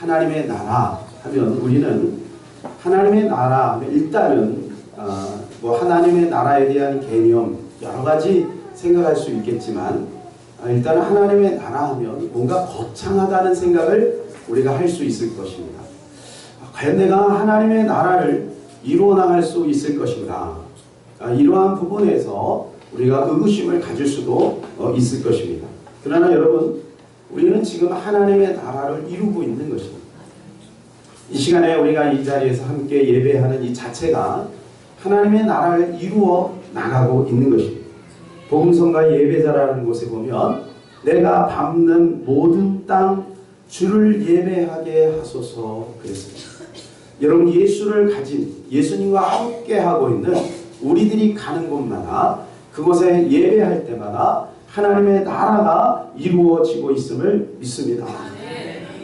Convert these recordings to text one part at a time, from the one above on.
하나님의 나라 하면 우리는 하나님의 나라 하면 일단은 어, 뭐 하나님의 나라에 대한 개념 여러 가지 생각할 수 있겠지만 아, 일단 하나님의 나라 하면 뭔가 거창하다는 생각을 우리가 할 수 있을 것입니다. 아, 과연 내가 하나님의 나라를 이루어 나갈 수 있을 것인가? 아, 이러한 부분에서 우리가 의구심을 가질 수도 어, 있을 것입니다. 그러나 여러분, 우리는 지금 하나님의 나라를 이루고 있는 것입니다. 이 시간에 우리가 이 자리에서 함께 예배하는 이 자체가 하나님의 나라를 이루어 나가고 있는 것입니다. 복음성과 예배자라는 곳에 보면 내가 밟는 모든 땅 주를 예배하게 하소서 그랬습니다. 여러분 예수를 가진 예수님과 함께 하고 있는 우리들이 가는 곳마다 그곳에 예배할 때마다 하나님의 나라가 이루어지고 있음을 믿습니다.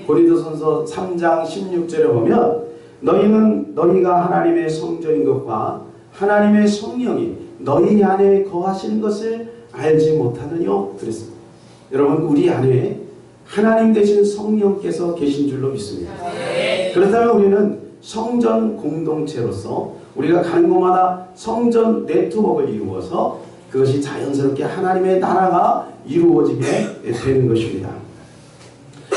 고린도전서 3장 16절에 보면 너희는 너희가 하나님의 성전인 것과 하나님의 성령이 너희 안에 거하시는 것을 알지 못하느뇨 그랬습니다. 여러분 우리 안에 하나님 되신 성령께서 계신 줄로 믿습니다. 그렇다면 우리는 성전 공동체로서 우리가 가는 곳마다 성전 네트워크를 이루어서 그것이 자연스럽게 하나님의 나라가 이루어지게 되는 것입니다.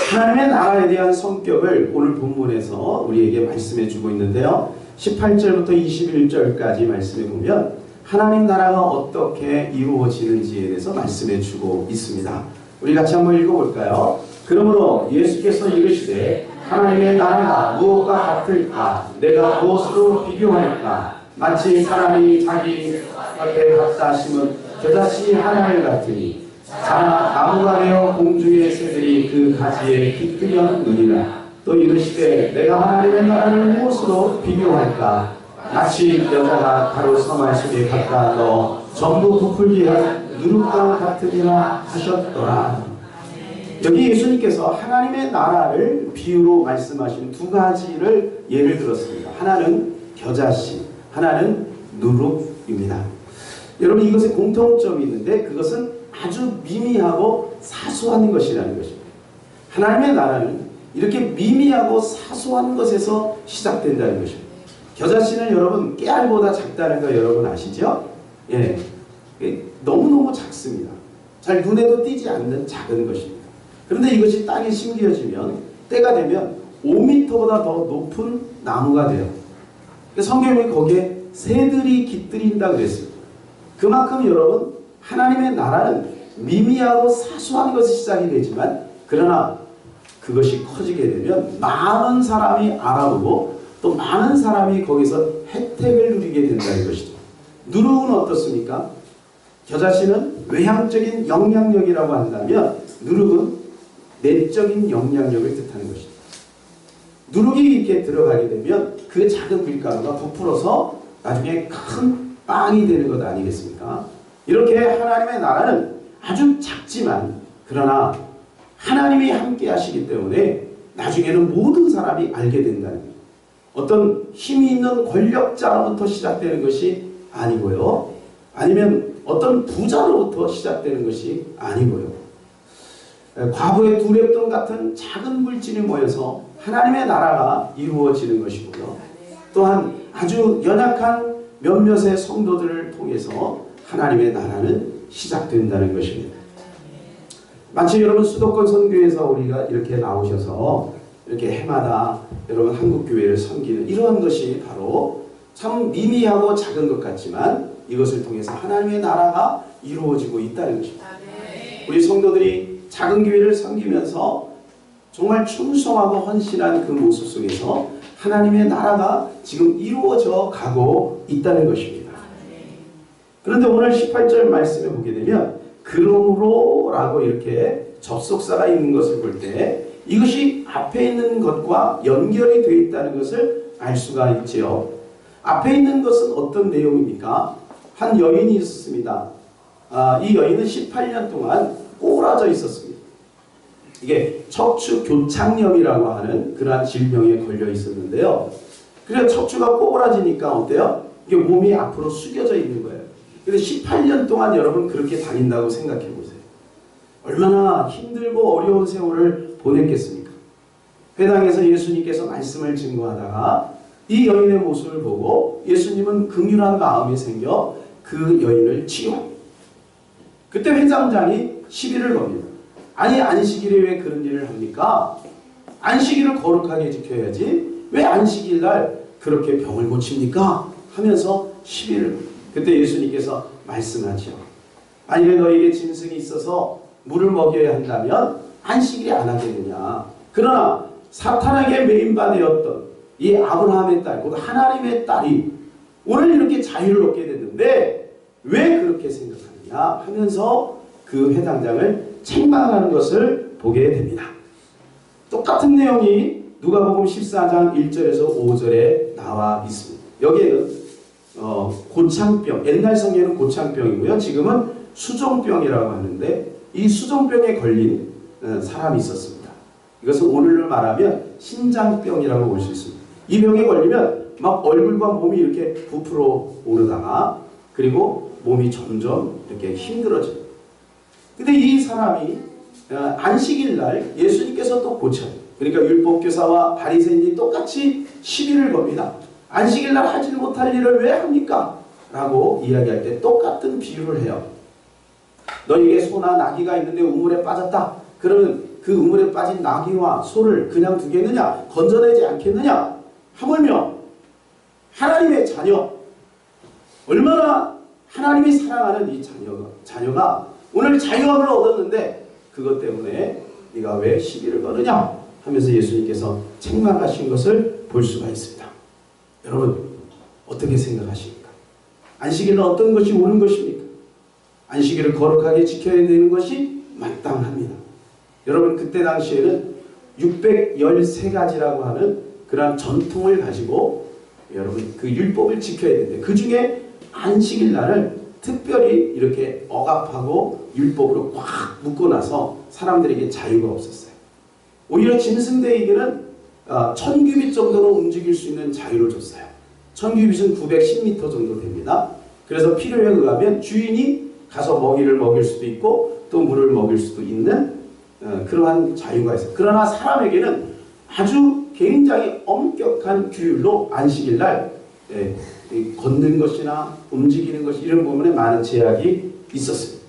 하나님의 나라에 대한 성격을 오늘 본문에서 우리에게 말씀해 주고 있는데요. 18절부터 21절까지 말씀해 보면 하나님 나라가 어떻게 이루어지는지에 대해서 말씀해 주고 있습니다. 우리 같이 한번 읽어볼까요? 그러므로 예수께서 이르시되 하나님의 나라가 무엇과 같을까? 내가 무엇으로 비교할까? 마치 사람이 자기 앞에 갖다 심은 겨자씨 하나를 같으니 되어 공중의 새들이 그 가지에 깃들였느니라 또 이르시되 내가 하나님의 나라를 무엇으로 비교할까? 마치 여자가 가로 서말 속에 갖다 넣어 전부 부풀기한 누룩과 같으리라 하셨더라 여기 예수님께서 하나님의 나라를 비유로 말씀하신 두 가지를 예를 들었습니다. 하나는 겨자씨, 하나는 누룩입니다. 여러분 이것에 공통점이 있는데 그것은 아주 미미하고 사소한 것이라는 것입니다. 하나님의 나라는 이렇게 미미하고 사소한 것에서 시작된다는 것입니다. 겨자씨는 여러분 깨알보다 작다는 거 여러분 아시죠? 예, 너무너무 작습니다. 잘 눈에도 띄지 않는 작은 것입니다. 그런데 이것이 땅에 심겨지면 때가 되면 5m보다 더 높은 나무가 돼요. 성경이 거기에 새들이 깃들인다 그랬습니다. 그만큼 여러분 하나님의 나라는 미미하고 사소한 것이 시작이 되지만 그러나 그것이 커지게 되면 많은 사람이 알아보고 또 많은 사람이 거기서 혜택을 누리게 된다는 것이죠. 누룩은 어떻습니까? 겨자씨는 외향적인 영향력이라고 한다면 누룩은 내적인 영향력을 뜻하는 것입니다. 누룩이 이렇게 들어가게 되면 그 작은 밀가루가 부풀어서 나중에 큰 빵이 되는 것 아니겠습니까? 이렇게 하나님의 나라는 아주 작지만 그러나 하나님이 함께 하시기 때문에 나중에는 모든 사람이 알게 된다는 거예요. 어떤 힘이 있는 권력자로부터 시작되는 것이 아니고요. 아니면 어떤 부자로부터 시작되는 것이 아니고요. 과거의 두랩돈 같은 작은 물질이 모여서 하나님의 나라가 이루어지는 것이고요. 또한 아주 연약한 몇몇의 성도들을 통해서 하나님의 나라는 시작된다는 것입니다. 마치 여러분 수도권 선교에서 우리가 이렇게 나오셔서 이렇게 해마다 여러분 한국교회를 섬기는 이러한 것이 바로 참 미미하고 작은 것 같지만 이것을 통해서 하나님의 나라가 이루어지고 있다는 것입니다. 우리 성도들이 작은 교회를 섬기면서 정말 충성하고 헌신한 그 모습 속에서 하나님의 나라가 지금 이루어져 가고 있다는 것입니다. 그런데 오늘 18절 말씀에 보게 되면 그러므로 라고 이렇게 접속사가 있는 것을 볼 때 이것이 앞에 있는 것과 연결이 되어 있다는 것을 알 수가 있지요. 앞에 있는 것은 어떤 내용입니까? 한 여인이 있었습니다. 아, 이 여인은 18년 동안 꼬라져 있었습니다. 이게 척추 교착염이라고 하는 그러한 질병에 걸려 있었는데요. 그래서 척추가 꼬라지니까 어때요? 이게 몸이 앞으로 숙여져 있는 거예요. 근데 18년 동안 여러분 그렇게 다닌다고 생각해 보세요. 얼마나 힘들고 어려운 세월을 보냈겠습니까? 회당에서 예수님께서 말씀을 증거하다가 이 여인의 모습을 보고 예수님은 긍휼한 마음이 생겨 그 여인을 치유. 그때 회장장이 시비를 겁니다. 아니 안식일에 왜 그런 일을 합니까? 안식일을 거룩하게 지켜야지 왜 안식일 날 그렇게 병을 고칩니까? 하면서 시비를 겁니다. 그때 예수님께서 말씀하죠. 만일에 너에게 짐승이 있어서 물을 먹여야 한다면 안식일에 안 하겠느냐. 그러나 사탄에게 매인받았던 이 아브라함의 딸, 곧 하나님의 딸이 오늘 이렇게 자유를 얻게 됐는데 왜 그렇게 생각하느냐 하면서 그 회당장을 책망하는 것을 보게 됩니다. 똑같은 내용이 누가복음 14장 1절에서 5절에 나와 있습니다. 여기에는 어, 고창병, 옛날 성에는 고창병이고요. 지금은 수종병이라고 하는데 이 수종병에 걸린 어, 사람이 있었습니다. 이것은 오늘로 말하면 신장병이라고 볼 수 있습니다. 이 병에 걸리면 막 얼굴과 몸이 이렇게 부풀어 오르다가 그리고 몸이 점점 이렇게 힘들어져요. 근데 이 사람이 어, 안식일 날 예수님께서 또 고쳐요. 그러니까 율법교사와 바리새인이 똑같이 시비를 겁니다. 안식일 날 하지 못할 일을 왜 합니까? 라고 이야기할 때 똑같은 비유를 해요. 너에게 소나 나귀가 있는데 우물에 빠졌다. 그러면 그 우물에 빠진 나귀와 소를 그냥 두겠느냐? 건져내지 않겠느냐? 하물며 하나님의 자녀 얼마나 하나님이 사랑하는 이 자녀가 자녀가 오늘 자유함을 얻었는데 그것 때문에 네가 왜 시비를 거느냐 하면서 예수님께서 책망하신 것을 볼 수가 있습니다. 여러분 어떻게 생각하십니까? 안식일은 어떤 것이 옳은 것입니까? 안식일을 거룩하게 지켜야 되는 것이 마땅합니다. 여러분 그때 당시에는 613가지라고 하는 그러한 전통을 가지고 여러분 그 율법을 지켜야 되는데 그 중에 안식일 날을 특별히 이렇게 억압하고 율법으로 꽉 묶어놔서 사람들에게 자유가 없었어요. 오히려 짐승대에게는 어, 천규빗 정도로 움직일 수 있는 자유를 줬어요. 천규빗은 910m 정도 됩니다. 그래서 필요에 의하면 주인이 가서 먹이를 먹일 수도 있고 또 물을 먹일 수도 있는 어, 그러한 자유가 있어요. 그러나 사람에게는 아주 굉장히 엄격한 규율로 안식일 날 예, 걷는 것이나 움직이는 것 이런 부분에 많은 제약이 있었습니다.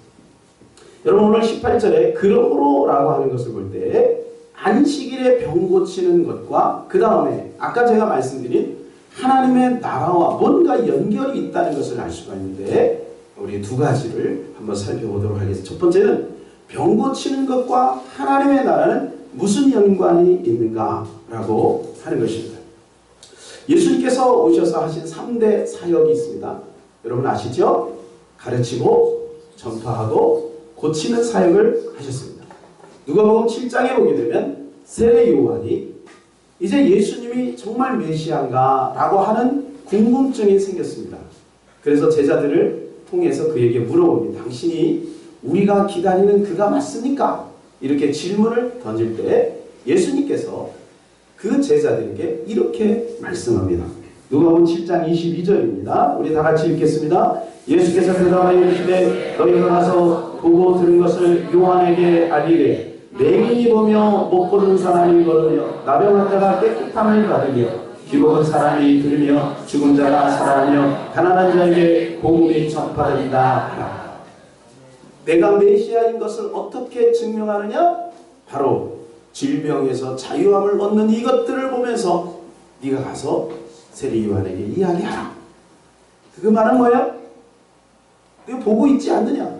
여러분 오늘 18절에 그러므로라고 하는 것을 볼 때 안식일에 병 고치는 것과 그 다음에 아까 제가 말씀드린 하나님의 나라와 뭔가 연결이 있다는 것을 알 수가 있는데 우리 두 가지를 한번 살펴보도록 하겠습니다. 첫 번째는 병 고치는 것과 하나님의 나라는 무슨 연관이 있는가라고 하는 것입니다. 예수님께서 오셔서 하신 3대 사역이 있습니다. 여러분 아시죠? 가르치고 전파하고 고치는 사역을 하셨습니다. 누가복음 7장에 보게 되면 세례 요한이 이제 예수님이 정말 메시아인가라고 하는 궁금증이 생겼습니다. 그래서 제자들을 통해서 그에게 물어봅니다. 당신이 우리가 기다리는 그가 맞습니까? 이렇게 질문을 던질 때 예수님께서 그 제자들에게 이렇게 말씀합니다. 누가복음 7장 22절입니다. 우리 다 같이 읽겠습니다. 예수께서 대답하여 이르시되 너희가 가서 보고 들은 것을 요한에게 알리되 맹인이 보며 못 보는 사람이 걸으며 나병한 자가 깨끗함을 받으며 귀먹은 사람이 들으며 죽은 자가 살아나며 가난한 자에게 복음이 전파된다. 내가 메시아인 것을 어떻게 증명하느냐? 바로 질병에서 자유함을 얻는 이것들을 보면서 네가 가서 세리 요한에게 이야기하라. 그 말은 뭐야? 네가 보고 있지 않느냐?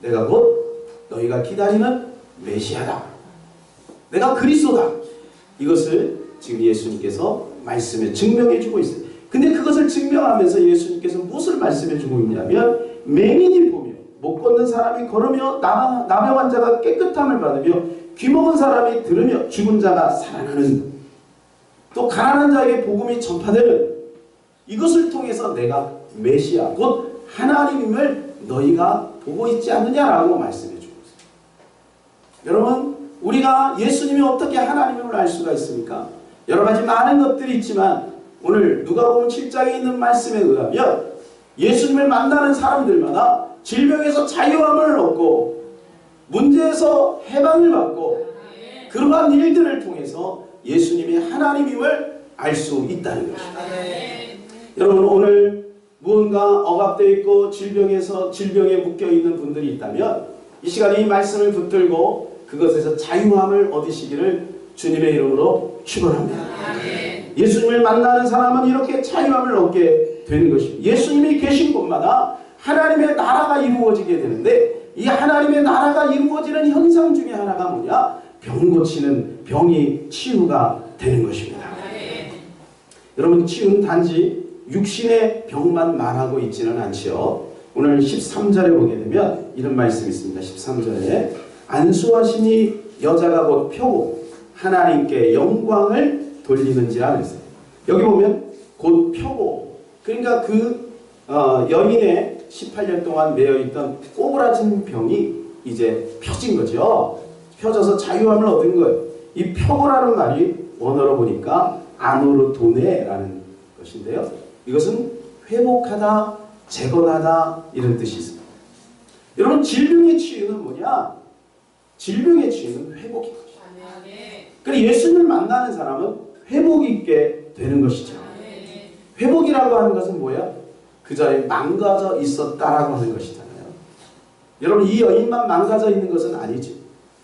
내가 곧 너희가 기다리는 메시아다. 내가 그리스도다. 이것을 지금 예수님께서 말씀에 증명해 주고 있어요. 근데 그것을 증명하면서 예수님께서 무엇을 말씀해 주고 있냐면 맹인이 보며 못 걷는 사람이 걸으며 나, 나병 환자가 깨끗함을 받으며 귀먹은 사람이 들으며 죽은 자가 살아나는 또 가난한 자에게 복음이 전파되는 이것을 통해서 내가 메시아 곧 하나님임을 너희가 보고 있지 않느냐라고 말씀해 있습니다. 여러분 우리가 예수님이 어떻게 하나님임을 알 수가 있습니까? 여러 가지 많은 것들이 있지만 오늘 누가복음 7장에 있는 말씀에 의하면 예수님을 만나는 사람들마다 질병에서 자유함을 얻고 문제에서 해방을 받고 그러한 일들을 통해서 예수님이 하나님임을 알 수 있다는 것입니다. 여러분 오늘 무언가 억압되어 있고 질병에서 질병에 묶여 있는 분들이 있다면 이 시간에 이 말씀을 붙들고 그것에서 자유함을 얻으시기를 주님의 이름으로 축원합니다. 예수님을 만나는 사람은 이렇게 자유함을 얻게 되는 것입니다. 예수님이 계신 곳마다 하나님의 나라가 이루어지게 되는데 이 하나님의 나라가 이루어지는 현상 중에 하나가 뭐냐? 병 고치는 병이 치유가 되는 것입니다. 여러분 치유는 단지 육신의 병만 말하고 있지는 않지요. 오늘 13절에 보게 되면 이런 말씀이 있습니다. 13절에 안수하 시니 여자가 곧 표고 하나님께 영광을 돌리는지라 그랬어요. 여기 보면 곧 표고 그러니까 그 어, 여인의 18년 동안 매여 있던 꼬부라진 병이 이제 펴진 거죠. 펴져서 자유함을 얻은 거예요. 이 표고라는 말이 원어로 보니까 아노르도네라는 것인데요. 이것은 회복하다, 재건하다 이런 뜻이 있습니다. 여러분 질병의 치유는 뭐냐? 질병의 치유는 회복인 것이죠. 그러니까 예수님을 만나는 사람은 회복 있게 되는 것이죠. 회복이라고 하는 것은 뭐야? 그 자리에 망가져 있었다라고 하는 것이잖아요. 여러분 이 여인만 망가져 있는 것은 아니지.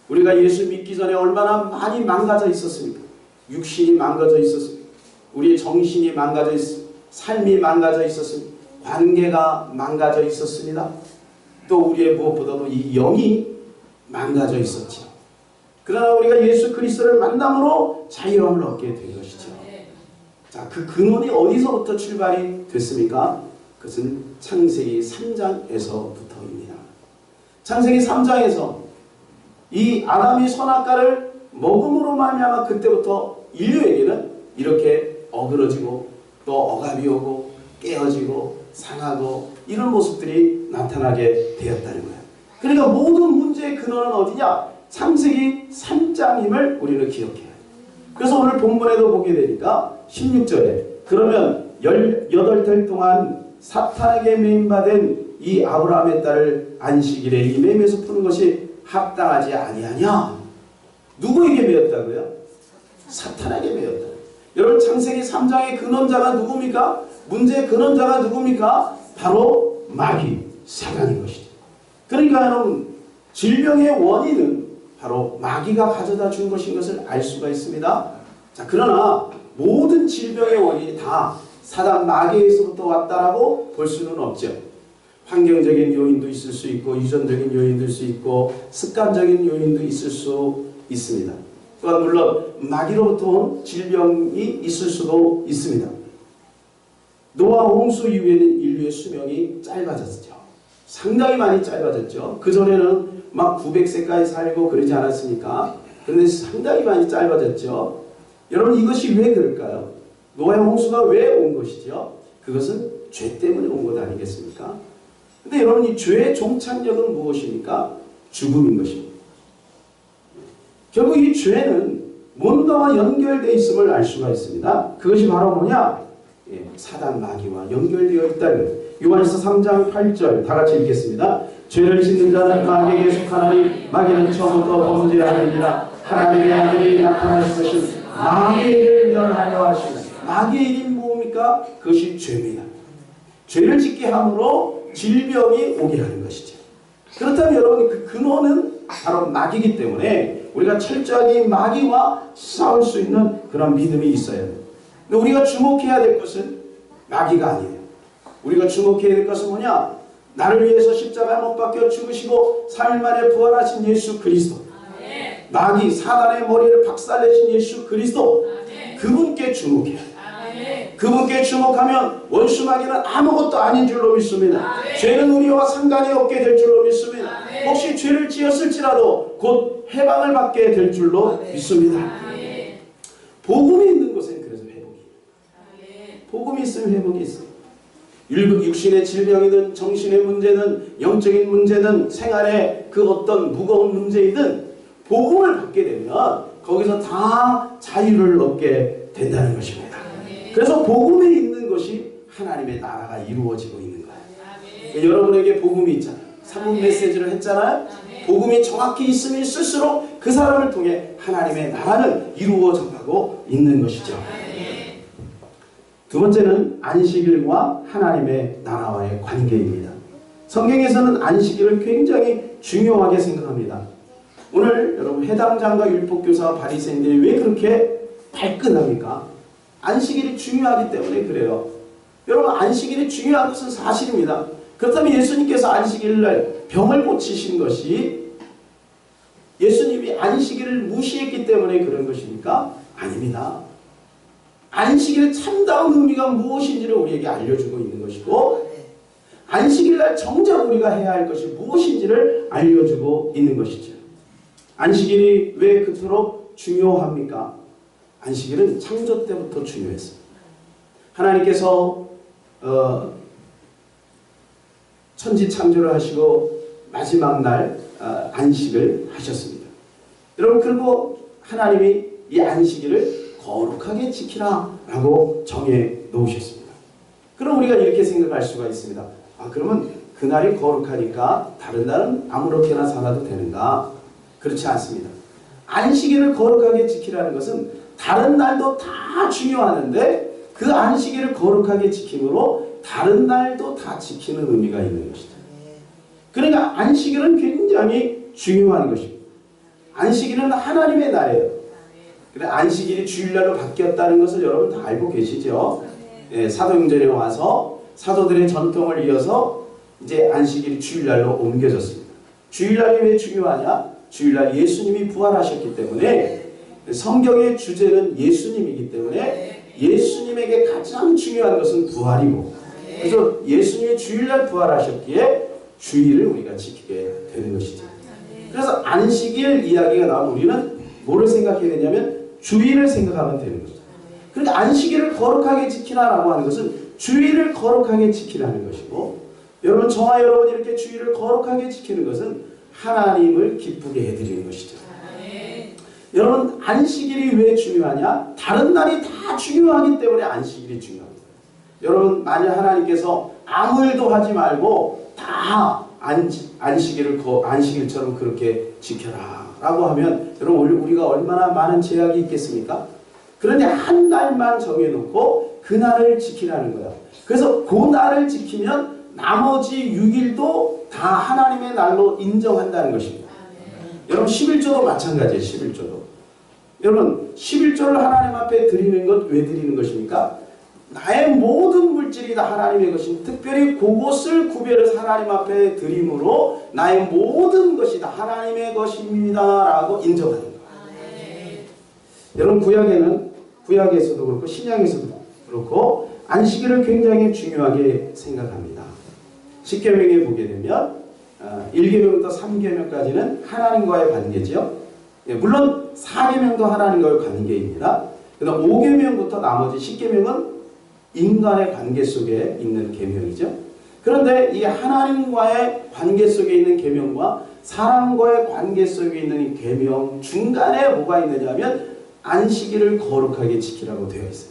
우리가 예수 믿기 전에 얼마나 많이 망가져 있었습니까? 육신이 망가져 있었습니다. 우리의 정신이 망가져 있습니다. 삶이 망가져 있었습니다. 관계가 망가져 있었습니다. 또 우리의 무엇보다도 이 영이 망가져 있었죠. 그러나 우리가 예수 그리스도를 만남으로 자유함을 얻게 된 것이죠. 자, 그 근원이 어디서부터 출발이 됐습니까? 그것은 창세기 3장에서부터입니다. 창세기 3장에서 이 아담이 선악과를 먹음으로 말미암아 그때부터 인류에게는 이렇게 어그러지고 또 억압이 오고 깨어지고 상하고 이런 모습들이 나타나게 되었다는 거예요. 그러니까 모든 문제의 근원은 어디냐? 창세기 3장임을 우리는 기억해야 해요. 그래서 오늘 본문에도 보게 되니까 16절에 그러면 18달 동안 사탄에게 매임받은 이 아브라함의 딸을 안식일에 이 매임에서 푸는 것이 합당하지 아니하냐? 누구에게 매였다고요? 사탄에게 매였다. 여러분 창세기 3장의 근원자가 누굽니까? 문제의 근원자가 누굽니까? 바로 마귀, 사단인 것이죠. 그러니까 여러분 질병의 원인은 바로 마귀가 가져다 준 것인 것을 알 수가 있습니다. 자, 그러나 모든 질병의 원인이 다 사단 마귀에서부터 왔다라고 볼 수는 없죠. 환경적인 요인도 있을 수 있고 유전적인 요인도 있을 수 있고 습관적인 요인도 있을 수 있습니다. 또한 물론 마귀로부터 온 질병이 있을 수도 있습니다. 노아 홍수 이후에는 인류의 수명이 짧아졌죠. 상당히 많이 짧아졌죠. 그전에는 막 900세까지 살고 그러지 않았습니까? 그런데 상당히 많이 짧아졌죠. 여러분 이것이 왜 그럴까요? 노아의 홍수가 왜 온 것이죠? 그것은 죄 때문에 온 것 아니겠습니까? 근데 여러분 이 죄의 종착역은 무엇입니까? 죽음인 것입니다. 결국 이 죄는 뭔가와 연결되어 있음을 알 수가 있습니다. 그것이 바로 뭐냐? 예, 사단 마귀와 연결되어 있다는 요한일서 3장 8절 다 같이 읽겠습니다. 죄를 짓는 자는 마귀에게 속하나니 마귀는 처음부터 범죄하느니라 하나님의 아들이 나타나실 것은 일을 멸하려 하시는 마귀의 일이 뭡니까? 그것이 죄입니다. 죄를 짓게 함으로 질병이 오게 하는 것이죠. 그렇다면 여러분 그 근원은 바로 마귀이기 때문에 우리가 철저하게 마귀와 싸울 수 있는 그런 믿음이 있어야 돼요. 근데 우리가 주목해야 될 것은 마귀가 아니에요. 우리가 주목해야 될 것은 뭐냐? 나를 위해서 십자가에 못 박혀 죽으시고 3일 만에 부활하신 예수 그리스도. 마귀 사단의 머리를 박살내신 예수 그리스도. 그분께 주목해야 돼요. 그분께 주목하면 원수 마귀는 아무것도 아닌 줄로 믿습니다. 죄는 우리와 상관이 없게 될 줄로 믿습니다. 혹시 죄를 지었을지라도 곧 해방을 받게 될 줄로 믿습니다. 복음이 있는 곳엔 그래서 회복이. 복음이 있으면 회복이 있어요. 육- 육신의 질병이든 정신의 문제든 영적인 문제든 생활의 그 어떤 무거운 문제이든 복음을 받게 되면 거기서 다 자유를 얻게 된다는 것입니다. 그래서 복음에 있는 것이 하나님의 나라가 이루어지고 있는 거예요. 여러분에게 복음이 있잖아요. 산문 메시지를 했잖아요. 복음이 정확히 있으면 있을수록 그 사람을 통해 하나님의 나라는 이루어져 가고 있는 것이죠. 두 번째는 안식일과 하나님의 나라와의 관계입니다. 성경에서는 안식일을 굉장히 중요하게 생각합니다. 오늘 여러분 해당장과 율법교사와 바리새인들이 왜 그렇게 발끈합니까? 안식일이 중요하기 때문에 그래요. 여러분 안식일이 중요한 것은 사실입니다. 그렇다면 예수님께서 안식일날 병을 고치신 것이 예수님이 안식일을 무시했기 때문에 그런 것입니까? 아닙니다. 안식일의 참다운 의미가 무엇인지를 우리에게 알려주고 있는 것이고 안식일날 정작 우리가 해야 할 것이 무엇인지를 알려주고 있는 것이죠. 안식일이 왜 그토록 중요합니까? 안식일은 창조 때부터 중요했습니다. 하나님께서 어, 천지 창조를 하시고 마지막 날 어, 안식을 하셨습니다. 여러분 그리고 하나님이 이 안식일을 거룩하게 지키라 라고 정해 놓으셨습니다. 그럼 우리가 이렇게 생각할 수가 있습니다. 아 그러면 그날이 거룩하니까 다른 날은 아무렇게나 살아도 되는가? 그렇지 않습니다. 안식일을 거룩하게 지키라는 것은 다른 날도 다 중요하는데 그 안식일을 거룩하게 지킴으로 다른 날도 다 지키는 의미가 있는 것이죠. 그러니까 안식일은 굉장히 중요한 것입니다. 안식일은 하나님의 날이에요. 그래 안식일이 주일날로 바뀌었다는 것을 여러분 다 알고 계시죠? 예, 사도행전에 와서 사도들의 전통을 이어서 이제 안식일이 주일날로 옮겨졌습니다. 주일날이 왜 중요하냐? 주일날 예수님이 부활하셨기 때문에 성경의 주제는 예수님이기 때문에 예수님에게 가장 중요한 것은 부활이고 그래서 예수님이 주일날 부활하셨기에 주일을 우리가 지키게 되는 것이죠. 그래서 안식일 이야기가 나오면 우리는 뭐를 생각해야 되냐면 주일을 생각하면 되는 거죠. 그러니까 안식일을 거룩하게 지키라라고 하는 것은 주일을 거룩하게 지키라는 것이고 여러분 저와 여러분 이렇게 주일을 거룩하게 지키는 것은 하나님을 기쁘게 해드리는 것이죠. 여러분 안식일이 왜 중요하냐? 다른 날이 다 중요하기 때문에 안식일이 중요합니다. 여러분 만약 하나님께서 아무 일도 하지 말고 다 안, 안식일을 안식일처럼 그렇게 지켜라 라고 하면 여러분 우리가 얼마나 많은 제약이 있겠습니까? 그런데 한 날만 정해놓고 그 날을 지키라는 거예요. 그래서 그 날을 지키면 나머지 6일도 다 하나님의 날로 인정한다는 것입니다. 여러분 11조도 마찬가지예요. 11조도. 여러분 11조를 하나님 앞에 드리는 것 왜 드리는 것입니까? 나의 모든 물질이 다 하나님의 것인 특별히 그것을 구별해서 하나님 앞에 드림으로 나의 모든 것이 다 하나님의 것입니다 라고 인정하는 거예요. 여러분 구약에는 구약에서도 그렇고 신약에서도 그렇고 안식일을 굉장히 중요하게 생각합니다. 십계명에 보게 되면 1계명부터 어, 3계명까지는 하나님과의 관계죠. 예, 물론 4계명도 하나님과의 관계입니다. 그다음 5계명부터 나머지 10계명은 인간의 관계 속에 있는 계명이죠. 그런데 이 하나님과의 관계 속에 있는 계명과 사람과의 관계 속에 있는 이 계명 중간에 뭐가 있느냐면 안식일을 거룩하게 지키라고 되어 있어요.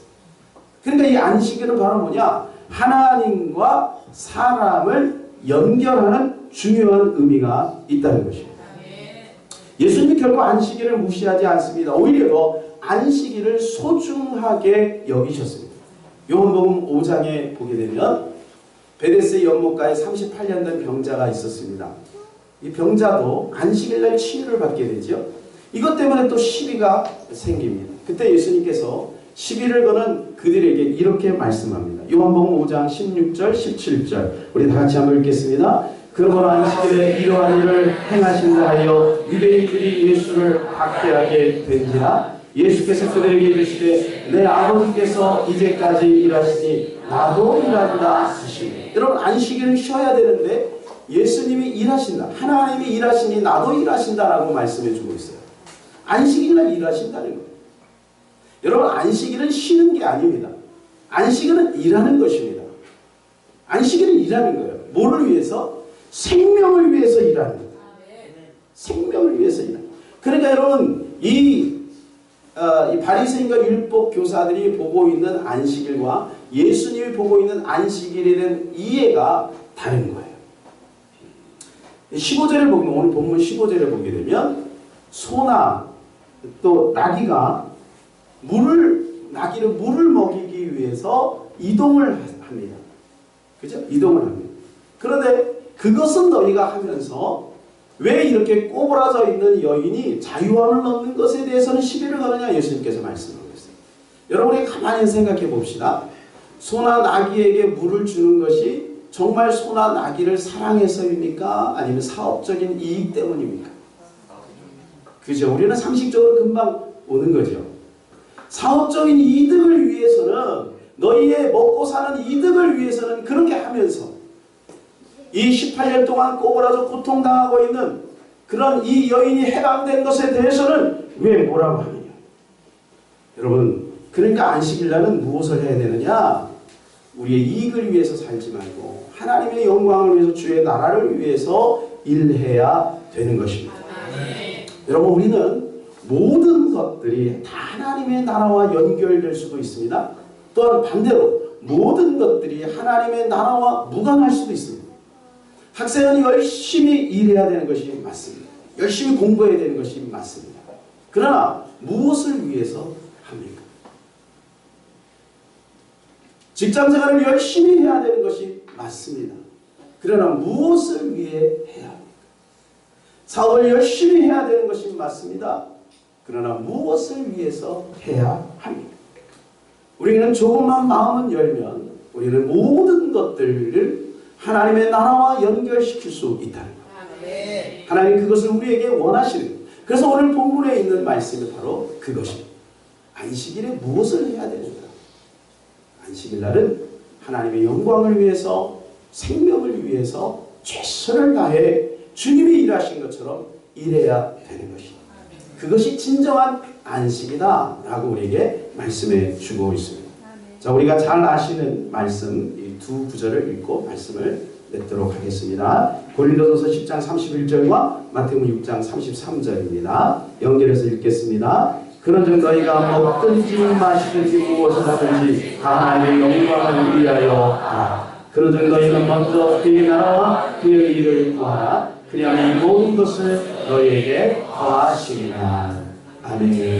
그러니까 이 안식일은 바로 뭐냐? 하나님과 사람을 연결하는 중요한 의미가 있다는 것입니다. 예수님이 결코 안식일을 무시하지 않습니다. 오히려 더 안식일을 소중하게 여기셨습니다. 요한복음 5장에 보게 되면 베데스 연못가에 38년 된 병자가 있었습니다. 이 병자도 안식일날 치유를 받게 되죠. 이것 때문에 또 시비가 생깁니다. 그때 예수님께서 시비를 거는 그들에게 이렇게 말씀합니다. 요한복음 5장 16절 17절 우리 다 같이 한번 읽겠습니다. 그러므로 안식일에 이러한 일을 행하신다 하여 유대인들이 예수를 박해하게 된지라 예수께서 그들에게 이르시되 내 아버지께서 이제까지 일하시니 나도 일한다 하시니. 여러분 안식일은 쉬어야 되는데 예수님이 일하신다 하나님이 일하시니 나도 일하신다라고 말씀해 주고 있어요. 안식일날 일하신다는 거예요. 여러분 안식일은 쉬는 게 아닙니다. 안식일은 일하는 것입니다. 안식일은 일하는 거예요. 뭐를 위해서? 생명을 위해서 일하는 거예요. 생명을 위해서 일하는 거예요. 그러니까 여러분 이 어, 이 바리새인과 율법 교사들이 보고 있는 안식일과 예수님이 보고 있는 안식일에 대한 이해가 다른 거예요. 15절을 보면 오늘 본문 15절을 보게 되면 소나 또 나귀가 물을 나귀를 물을 먹이기 위해서 이동을 합니다. 그죠? 이동을 합니다. 그런데 그것은 너희가 하면서 왜 이렇게 꼬부라져 있는 여인이 자유함을 얻는 것에 대해서는 시비를 거느냐 예수님께서 말씀하고 있어요. 여러분이 가만히 생각해 봅시다. 소나 나귀에게 물을 주는 것이 정말 소나 나귀를 사랑해서입니까? 아니면 사업적인 이익 때문입니까? 그죠? 우리는 상식적으로 금방 오는 거죠. 사업적인 이득을 위해서는 너희의 먹고 사는 이득을 위해서는 그렇게 하면서 이 18년 동안 꼬부라져 고통당하고 있는 그런 이 여인이 해방된 것에 대해서는 왜 뭐라고 하느냐? 여러분, 그러니까 안식일날은 무엇을 해야 되느냐? 우리의 이익을 위해서 살지 말고 하나님의 영광을 위해서 주의 나라를 위해서 일해야 되는 것입니다. 여러분, 우리는 모든 것들이 다 하나님의 나라와 연결될 수도 있습니다. 또한 반대로 모든 것들이 하나님의 나라와 무관할 수도 있습니다. 학생은 열심히 일해야 되는 것이 맞습니다. 열심히 공부해야 되는 것이 맞습니다. 그러나 무엇을 위해서 합니까? 직장 생활을 열심히 해야 되는 것이 맞습니다. 그러나 무엇을 위해 해야 합니까? 사업을 열심히 해야 되는 것이 맞습니다. 그러나 무엇을 위해서 해야 합니까? 우리는 조금만 마음을 열면 우리는 모든 것들을 하나님의 나라와 연결시킬 수 있다는 것. 하나님 그것을 우리에게 원하시는 것. 그래서 오늘 본문에 있는 말씀이 바로 그것입니다. 안식일에 무엇을 해야 되는가? 안식일 날은 하나님의 영광을 위해서 생명을 위해서 최선을 다해 주님이 일하신 것처럼 일해야 되는 것입니다. 그것이 진정한 안식이다 라고 우리에게 말씀해 주고 있습니다. 자, 우리가 잘 아시는 말씀 이 두 구절을 읽고 말씀을 맺도록 하겠습니다. 고린도전서 10장 31절과 마태복음 6장 33절입니다. 연결해서 읽겠습니다. 그런즉 너희가 먹든지 마시든지 무엇을 하든지 다 하나님의 영광을 위하여 하라. 그런즉 너희는 먼저 그의 나라와 그의 일을 구하라. 그리하면 이 모든 것을 너희에게 더하시리라. 아멘.